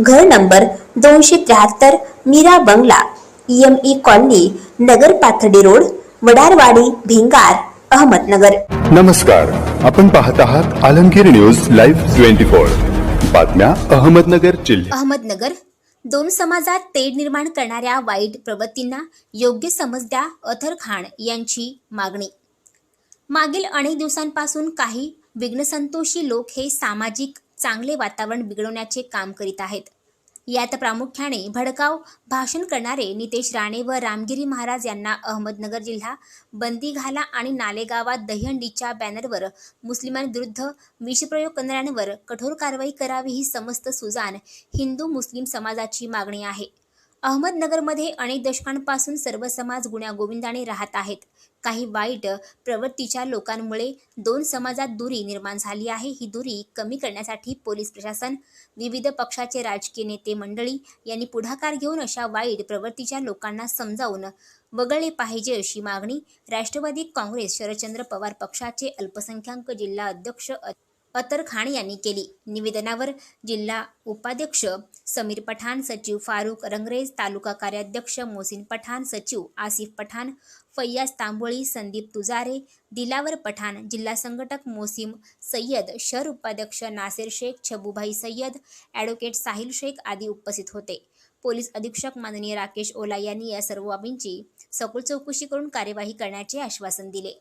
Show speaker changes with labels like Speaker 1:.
Speaker 1: घर नंबर दोनशे त्र्याहत्तर मीरा बंगला एम ई कॉलनी नगर पाथडी रोड वडारवाडी भिंगार अहमदनगर.
Speaker 2: नमस्कार. आपण पाहत आहात Alamgir news live twenty four. बातम्या अहमदनगर जिल्ह्यात.
Speaker 1: अहमदनगर दोन समाजात तेढ निर्माण करणाऱ्या वाईट प्रवृत्तींना योग्य समज द्या अथर खान यांची मागणी. मागील अनेक दिवसांपासून काही विघ्नसंतोषी लोक हे सामाजिक चांगले वातावरण बिघडवण्याचे काम करीत आहेत. यात प्रामुख्याने भडकाव भाषण करणारे नितेश राणे व रामगिरी महाराज यांना अहमदनगर जिल्हा बंदी घाला आणि नालेगावात दहीहंडीच्या बॅनरवर मुस्लिमांविरुद्ध विषप्रयोग करणाऱ्यांवर कठोर कारवाई करावी ही समस्त सुजान हिंदू मुस्लिम समाजाची मागणी आहे. अहमदनगरमध्ये अनेक दशकांपासून सर्व समाज गुण्यागोविंदाने राहत आहेत. काही वाईट प्रवृत्तीच्या लोकांमुळे दोन समाजात दुरी निर्माण झाली आहे. ही दुरी कमी करण्यासाठी पोलीस प्रशासन विविध पक्षाचे राजकीय नेते मंडळी यांनी पुढाकार घेऊन अशा वाईट प्रवृत्तीच्या लोकांना समजावून वगळले पाहिजे अशी मागणी राष्ट्रवादी काँग्रेस शरदचंद्र पवार पक्षाचे अल्पसंख्याक जिल्हा अध्यक्ष अतर खान यांनी केली. निवेदनावर जिल्हा उपाध्यक्ष समीर पठाण सचिव फारुख रंगरेज तालुका कार्याध्यक्ष मोहसिन पठाण सचिव आसिफ पठाण फैयाज तांबोळी संदीप तुजारे दिलावर पठाण जिल्हा संघटक मोसीम सय्यद शहर उपाध्यक्ष नासेर शेख छबूभाई सय्यद ॲडव्होकेट साहिल शेख आदी उपस्थित होते. पोलीस अधीक्षक माननीय राकेश ओला यांनी या सर्व बाबींची सखोल चौकशी करून कार्यवाही करण्याचे आश्वासन दिले.